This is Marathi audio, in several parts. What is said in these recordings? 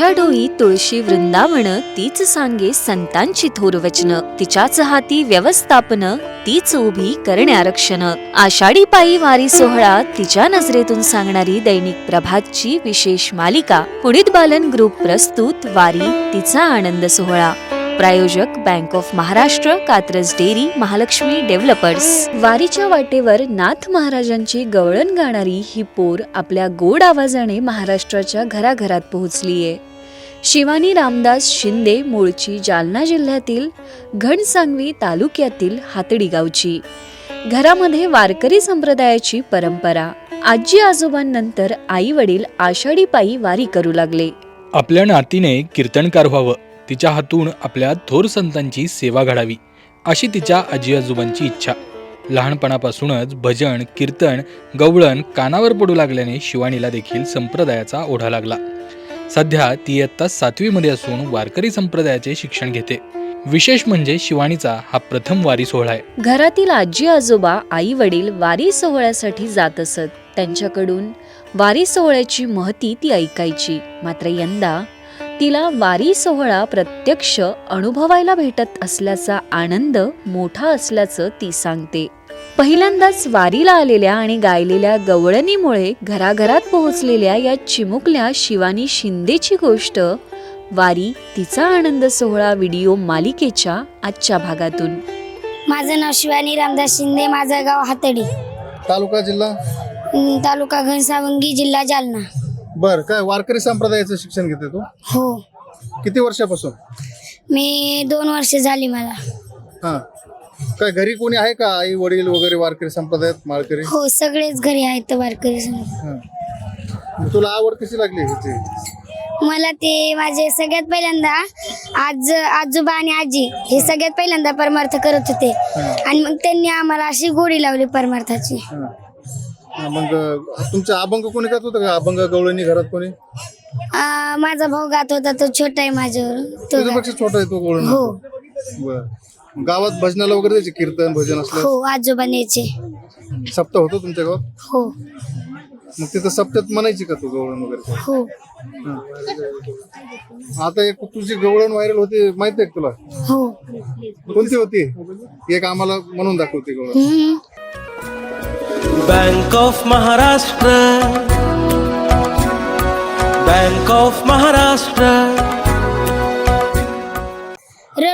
तिच्या डोई तुळशी वृंदावन तीच सांगे संतांची थोर वचन. तिच्याच हाती व्यवस्थापन तीच उभी करण्यारक्षण आषाढी पायी वारी सोहळा तिच्या नजरेतून सांगणारी दैनिक प्रभातची विशेष मालिका. पुढीत बालन ग्रुप प्रस्तुत वारी तिचा आनंद सोहळा. प्रायोजक bank of Maharashtra Katraj dairy Mahalakshmi developers. वारीच्या वाटेवर नाथ महाराजांची गवळण गाणारी ही पोर आपल्या गोड आवाजाने महाराष्ट्राच्या घराघरात पोहोचलीये. शिवानी रामदास शिंदे मूळची जालना जिल्ह्यातील घनसांगवी तालुक्यातील हातडी गावची. घरामध्ये वारकरी संप्रदायाची परंपरा. आजी आजोबांनंतर आई वडील आषाढी पायी वारी करू लागले. आपल्या नातीने कीर्तनकार व्हावं तिच्या हातून आपल्या थोर संतांची सेवा घडावी अशी तिच्या आजी आजोबांची इच्छा. लहानपणापासूनच भजन कीर्तन गवळण कानावर पडू लागल्याने शिवानीला देखील संप्रदायाचा ओढा लागला. सध्या ती इयत्ता सातवीमध्ये असून वारकरी संप्रदायाचे शिक्षण घेते. विशेष म्हणजे शिवानीचा हा प्रथम वारी सोहळा आहे. घरातील आजी आजोबा आई वडील वारी सोहळ्यासाठी जात असत. त्यांच्याकडून वारी सोहळ्याची महती ती ऐकायची. मात्र यंदा तिला वारी सोहळा प्रत्यक्ष अनुभवायला भेटत असल्याचा आनंद मोठा असल्याचं ती सांगते. पहिल्यांदाच वारीला आलेल्या आणि गायलेल्या गवळणीमुळे घराघरात पोहोचलेल्या या चिमुकल्या शिवानी शिंदेची गोष्ट वारी तिचा आनंद सोहळा व्हिडिओ मालिकेच्या आजच्या भागातून. माझं नाव शिवानी रामदास शिंदे माझं गाव हातडी. तालुका जिल्हा? अं, तालुका घनसावंगी जिल्हा जालना. बर काय वारकरी संप्रदायाचं शिक्षण घेते तू? हो. किती वर्षापासून? मी दोन वर्ष झाली मला. हा. काय घरी कोणी आहे का आई वडील वगैरे वारकरी संप्रदायात माळकरी? हो सगळेच घरी आहेत वारकरी सम- हा. मग तुला आवड कशी लागली ह्याची? मला ते माझे सगळ्यात पहिल्यांदा आज आजोबा आणि आजी हे सगळ्यात पहिल्यांदा परमार्थ करत होते. हा. आणि मग त्यांनी आम्हाला अशी गोडी लावली परमार्थाची. हा. हा, मग अं, तुमचं अभंग कोणी करत होतं का? अभंग गवळणी घरात कोणी? माझा भाऊ गात होता तो छोटा आहे माझ्यावर. तो गात- तुझ्यापेक्षा छोटा आहे तो गवळणी? हो. बर. गावात भजनाला वगैरे त्याचे कीर्तन भजन असलं? हो आजोबा न्यायचे सप्ताह होतो तुमच्या गावात? हो. मग तिथं सप्त्यात म्हणायची का तू गवळण वगैरे? हो. हा. आता एक तुझी गवळण व्हायरल होती माहिती आहे तुला? हो. कोणती होती? एक आम्हाला म्हणून दाखवते गवळण. हम्म. Bank of Maharashtra bank of Maharashtra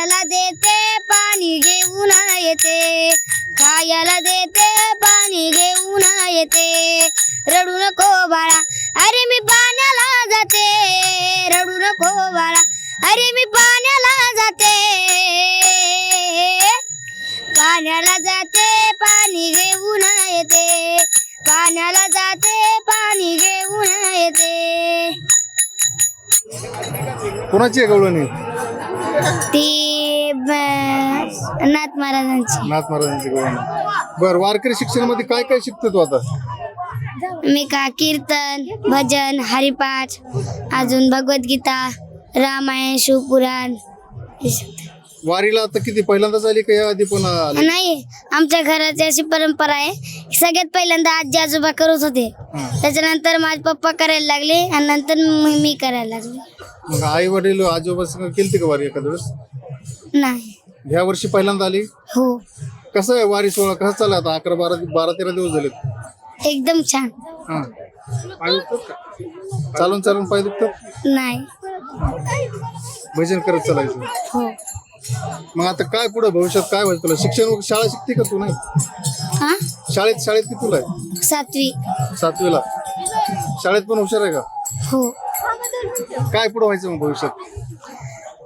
खायला देते पाणी घेऊन येते. खायला देते पाणी घेऊन येते. रडू नको बाळा अरे मी पाण्याला जाते. रडू नको बाळा अरे मी पाण्याला जाते. पाण्याला जाते पाणी घेऊन येते. पाण्याला जाते पाणी घेऊन येते. कोणाची आहे गवळणी? ती नाथ महाराजांची. नाथ महाराजांची बर वारकरी शिक्षणामध्ये काय काय शिकतो तू आता? मी का कीर्तन भजन हरिपाठ अजून भगवद्गीता रामायण शिवपुराण हे सगळं. वारीला आता किती पहिल्यांदाच आली का या आधी पण आली? नाही आमच्या घराची अशी परंपरा आहे सगळ्यात पहिल्यांदा आजी आजोबा करत होते. हा. त्याच्यानंतर माझे पप्पा करायला लागले आणि नंतर मी मी करायला लागले. मग आई वडील आजोबा संग केलती का वारी एखाद्या वेळेस? नाही. ह्या वर्षी पहिल्यांदा आली? हो. कसं आहे वारी सोहळा? कसा चालला आता? अकरा बारा बारा तेरा दिवस झालेत. एकदम छान. हा. पाय दुखतात का चालून चालून पाय दुखतात नाही. भजन करत चालायचं. हो. मग आता काय पुढे भविष्यात काय व्हायचं तुला? शिक्षण वगैरे शाळा शिकते का तू नाही? हा शाळेत शाळेत किती तुला आहे सातवी. सातवीला. शाळेत पण हुशार आहे का? हो. काय पुढे व्हायचं मग भविष्यात?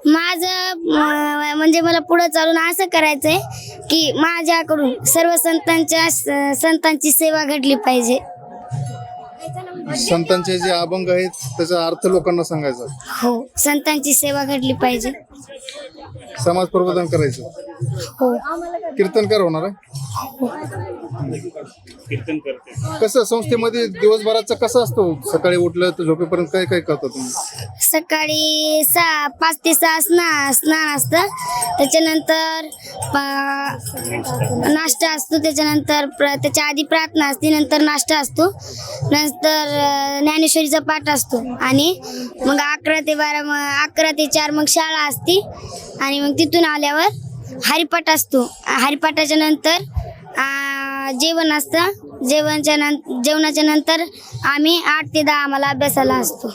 माझं म्हणजे मला पुढे चालून असं करायचंय की माझ्याकडून सर्व संतांच्या स- संतांची सेवा घडली पाहिजे. संतांचे जे अभंग आहेत त्याचा अर्थ लोकांना सांगायचा. हो संतांची सेवा घडली पाहिजे. समाज प्रबोधन करायचं. हो. कीर्तनकार होणार आहे? कसं संस्थेमध्ये दिवसभराचं कसं असतो? सकाळी उठलं तर झोपेपर्यंत काय काय करता तुम्ही? सकाळी सहा पाच ते सहा स्ना स्नान असतं. त्याच्यानंतर प- नाश्ता असतो. त्याच्यानंतर प्र त्याच्या आधी प्रार्थना असते. नंतर नाश्ता असतो. नंतर अं, ज्ञानेश्वरीचा पाठ असतो. आणि मग अकरा ते बारा मग अकरा ते चार मग शाळा असते. आणि मग तिथून आल्यावर हरिपाठ असतो. हरिपाठाच्या नंतर जेवण असतं. जेवणच्या नंतर जेवणाच्या नंतर आम्ही आठ ते दहा आम्हाला अभ्यासाला असतो.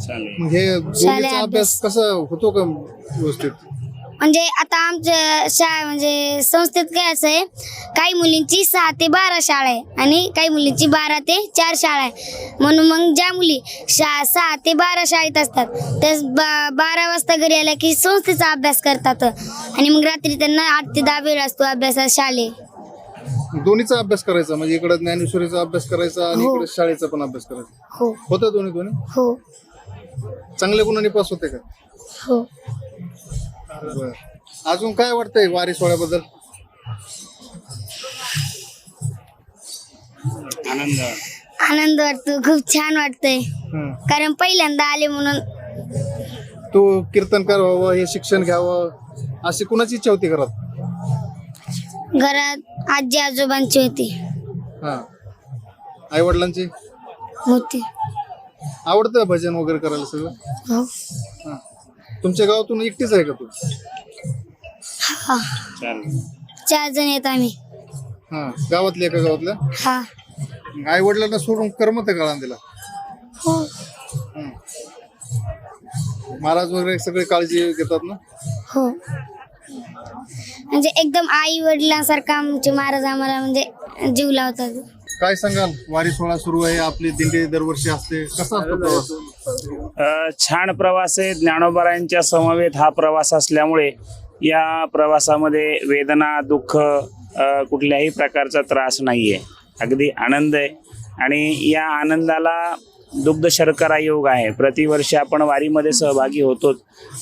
दोन्हीचा अभ्यास कसा होतो का व्यवस्थित? म्हणजे आता आमच्या शाळा म्हणजे संस्थेत काय असं आहे काही मुलींची सहा ते बारा शाळा आहे आणि काही मुलींची बारा ते चार शाळा आहे. म्हणून मग ज्या मुली शा सहा ते बारा शाळेत असतात त्या बा बारा वाजता घरी आल्या की संस्थेचा अभ्यास करतात. आणि मग रात्री त्यांना आठ ते दहा वेळ असतो अभ्यासात शाळे दोन्हीचा अभ्यास करायचा म्हणजे इकडे ज्ञानेश्वरीचा अभ्यास करायचा आणि हो. इकडे शाळेचा पण अभ्यास करायचा. हो. होतं दोन्ही दोन्ही हो. चांगल्या गुणांनी पास होते का? हो. बरं. अजून काय वाटतंय वारी सोहळ्याबद्दल? आनंद. वाटतो खूप छान वाटतंय. हं. कारण पहिल्यांदा आले म्हणून. तू कीर्तनकार व्हावं हे शिक्षण घ्यावं अशी कुणाची इच्छा होती घरात? घरात आजी आजोबांची होती. हा. आई वडिलांची होती. आवडतं भजन वगैरे करायला सगळं? हो. हा. तुमच्या गावातून एकटीच आहे का तू? हा. चार जण येत आम्ही. हा. गावातल्या एका गावातल्या? हा. आई वडिलांना सोडून करमत आहे काळांदीला हो. महाराज वगैरे सगळे काळजी घेतात ना? हो. म्हणजे एकदम आई वडिलांसारखा आमचे महाराज आम्हाला म्हणजे जीव लावतात. काय सांगाल? वारी सोहळा सुरू आहे आपली दिंडी दरवर्षी असते. कसा असतो प्रवास? अ, छान प्रवास आहे. ज्ञानोबारायांच्या समवेत हा प्रवास असल्यामुळे या प्रवासामध्ये वेदना दुःख अ, कुठल्याही प्रकारचा त्रास नाही आहे अगदी आनंद आहे. आणि या आनंदाला दुग्ध शर्करा योग आहे. प्रतिवर्षी आपण वारीमध्ये सहभागी होतोच.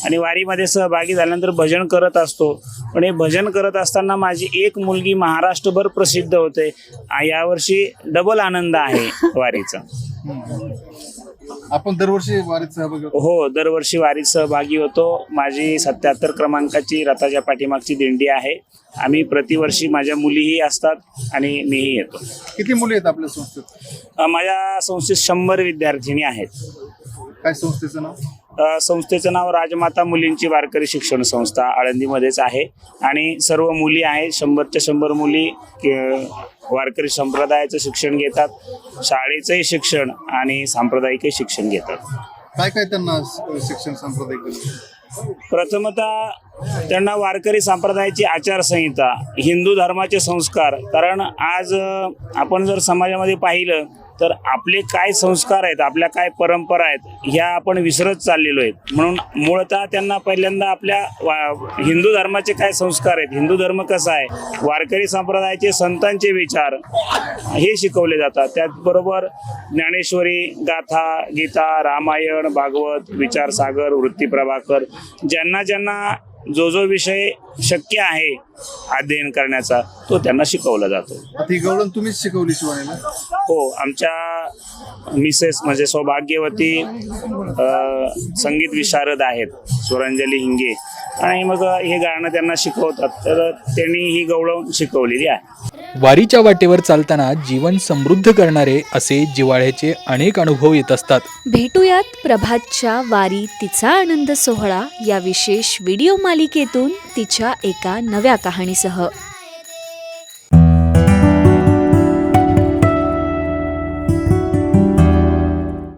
आणि वारीमध्ये सहभागी झाल्यानंतर भजन करत असतो. पण हे भजन करत असताना माझी एक मुलगी महाराष्ट्रभर प्रसिद्ध होते. यावर्षी डबल आनंद आहे वारीचा. आपण दरवर्षी वारीत सहभागी होतो. हो दरवर्षी वारीत सहभागी होतो. माझी सत्याहत्तर क्रमांकाची रथाच्या पाठीमागची दिंडी आहे. आम्ही प्रतिवर्षी माझ्या मुलीही असतात आणि मीही येतो. किती मुली आहेत आपल्या संस्थेत? अ, माझ्या संस्थेत शंभर विद्यार्थिनी आहेत. काय संस्थेचं नाव? संस्थेचं नाव राजमाता मुलींची वारकरी शिक्षण संस्था आळंदीमध्येच आहे आणि सर्व मुली आहेत शंभरच्या शंभर मुली वारकरी संप्रदायाचं शिक्षण घेतात शाळेचंही शिक्षण आणि सांप्रदायिकही शिक्षण घेतात काय काय त्यांना शिक्षण सांप्रदायिक? प्रथमतः त्यांना वारकरी संप्रदायाची आचारसंहिता हिंदू धर्माचे संस्कार कारण आज आपण जर समाजामध्ये पाहिलं तर आपले काय संस्कार आहेत आपल्या काय परंपरा आहेत ह्या आपण विसरत चाललेलो आहेत. म्हणून मूळतः त्यांना पहिल्यांदा आपल्या वा- हिंदू धर्माचे काय संस्कार आहेत हिंदू धर्म कसा आहे वारकरी संप्रदायाचे संतांचे विचार हे शिकवले जातात. त्याचबरोबर ज्ञानेश्वरी गाथा गीता रामायण भागवत विचारसागर वृत्ती प्रभाकर ज्यांना ज्यांना जो जो विषय शक्य आहे अध्ययन करण्याचा तो त्यांना शिकवला जातो. गवळण तुम्हीच शिकवली शिवानीला हो आमच्या मिसेस म्हणजे सौभाग्यवती अ, संगीत विशारद आहेत स्वरांजली हिंगे. आणि मग हे गाणं त्यांना शिकवतात. तर त्यांनी ही गवळण शिकवलेली आहे. वारीच्या वाटेवर चालताना जीवन समृद्ध करणारे असे जिवाळ्याचे अनेक अनुभव येत असतात. भेटूयात प्रभातच्या वारी तिचा आनंद सोहळा या विशेष व्हिडिओ मालिकेतून तिच्या एका नव्या कहाणीसह.